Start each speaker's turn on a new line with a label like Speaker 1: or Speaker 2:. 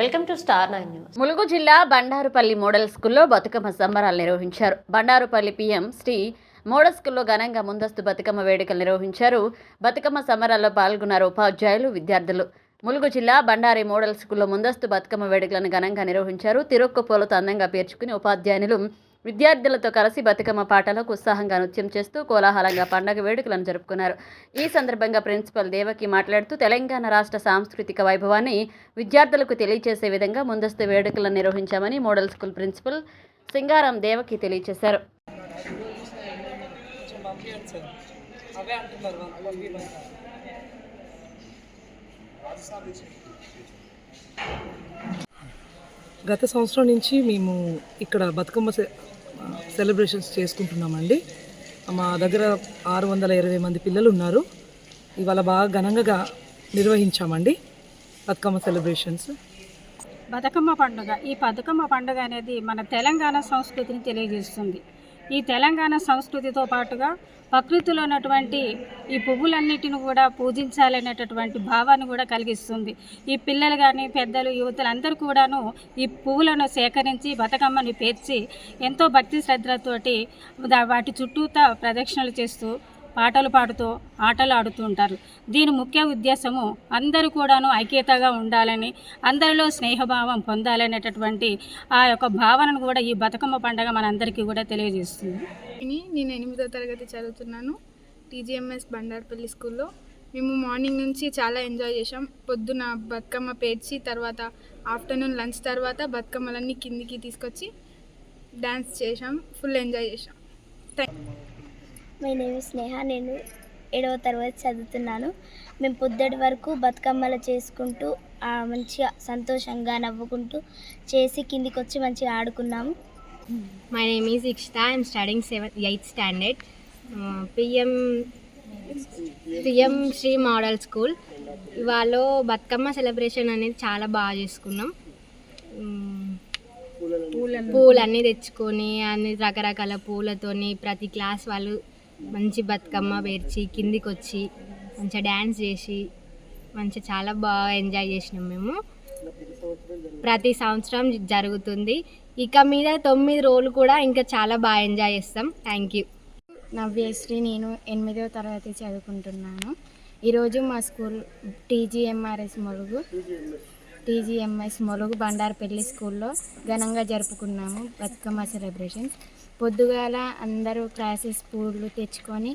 Speaker 1: Welcome to star nine news.
Speaker 2: Mulugu జిల్లా Bandarupalli model స్కూల్లో బతుకమ్మ సంబరాలు నిర్వహించారు. బండారుపల్లి పిఎం శ్రీ మోడల్ స్కూల్లో ఘనంగా ముందస్తు బతుకమ్మ వేడుకలు నిర్వహించారు. బతుకమ్మ సంబరాల్లో పాల్గొన్నారు ఉపాధ్యాయులు విద్యార్థులు. ములుగు జిల్లా బండారి మోడల్ స్కూల్లో ముందస్తు బతుకమ్మ వేడుకలను ఘనంగా నిర్వహించారు. తిరొక్క పూలతో అందంగా పేర్చుకుని ఉపాధ్యాయులు విద్యార్థులతో కలిసి బతుకమ్మ పాటలకు ఉత్సాహంగా నృత్యం చేస్తూ కోలాహలంగా పండగ వేడుకలను జరుపుకున్నారు. ఈ సందర్భంగా ప్రిన్సిపల్ దేవకి మాట్లాడుతూ తెలంగాణ రాష్ట్ర సాంస్కృతిక వైభవాన్ని విద్యార్థులకు తెలియజేసే విధంగా ముందస్తు వేడుకలను నిర్వహించామని model school principal Singaram Devaki తెలియజేశారు
Speaker 3: అవే గత సంవత్సరం నుంచి మేము ఇక్కడ బతుకమ్మ సె- సెలబ్రేషన్స్ చేసుకుంటున్నామండి. మా దగ్గర ఆరు వందల ఇరవై మంది పిల్లలు ఉన్నారు. ఇవాళ బాగా ఘనంగా నిర్వహించామండి బతుకమ్మ సెలబ్రేషన్స్
Speaker 4: బతుకమ్మ పండుగ. ఈ బతుకమ్మ పండుగ అనేది మన తెలంగాణ సంస్కృతిని తెలియజేస్తుంది. ఈ తెలంగాణ సంస్కృతితో పాటుగా ప్రకృతిలో ఉన్నటువంటి ఈ పువ్వులన్నిటిని కూడా పూజించాలనేటటువంటి భావాన్ని కూడా కలిగిస్తుంది. ఈ పిల్లలు కానీ పెద్దలు యువతలు అందరూ కూడాను ఈ పువ్వులను సేకరించి బతుకమ్మని పేర్చి ఎంతో భక్తి శ్రద్ధలతోటి వాటి చుట్టూతా ప్రదక్షిణలు చేస్తూ పాటలు పాడుతూ ఆటలు ఆడుతూ ఉంటారు. దీని ముఖ్య ఉద్దేశము అందరూ కూడాను ఐక్యతగా ఉండాలని అందరిలో స్నేహభావం పొందాలనేటటువంటి ఆ యొక్క భావనను కూడా ఈ బతుకమ్మ పండుగ మనందరికీ కూడా తెలియజేస్తుంది.
Speaker 5: నేను ఎనిమిదో తరగతి చదువుతున్నాను టీజీఎంఎస్ బండార్పల్లి స్కూల్లో. మేము మార్నింగ్ నుంచి చాలా ఎంజాయ్ చేసాం పొద్దున బతుకమ్మ పేర్చి తర్వాత ఆఫ్టర్నూన్ లంచ్ తర్వాత బతుకమ్మలన్నీ కిందికి తీసుకొచ్చి డ్యాన్స్ చేసాం ఫుల్ ఎంజాయ్ చేసాం
Speaker 6: మై నేమ్ స్నేహ నేను ఏడవ తరగతి చదువుతున్నాను మేము పొద్దుటి వరకు బతుకమ్మలు చేసుకుంటూ ఆ, మంచిగా సంతోషంగా నవ్వుకుంటూ చేసి కిందికి వచ్చి మంచిగా ఆడుకున్నాము
Speaker 7: name is Ikshita. I'm studying seventh, eighth standard. Uh, PM PM Shri model school ఇవాళ బతుకమ్మ సెలబ్రేషన్ అనేది చాలా బాగా చేసుకున్నాం మ్మ్. పూలన్నీ తెచ్చుకొని అన్ని రకరకాల పూలతోని ప్రతి క్లాస్ వాళ్ళు మంచి బతుకమ్మ పేర్చి కిందికి వచ్చి మంచిగా డ్యాన్స్ చేసి మంచిగా చాలా బాగా ఎంజాయ్ చేసినాం మేము. ప్రతి సంవత్సరం జరుగుతుంది. ఇక మీద తొమ్మిది రోజులు కూడా ఇంకా చాలా బాగా ఎంజాయ్ చేస్తాం. థ్యాంక్ యూ
Speaker 8: నవ్యశ్రీ నేను ఎనిమిదవ తరగతి చదువుకుంటున్నాను. ఈరోజు మా school TGMRS Mulugu. TGMS Mulugu Bandarapalli స్కూల్లో ఘనంగా జరుపుకున్నాము బతుకమ్మ సెలబ్రేషన్స్. పొద్దుగాల అందరూ క్లాసెస్ పూలు తెచ్చుకొని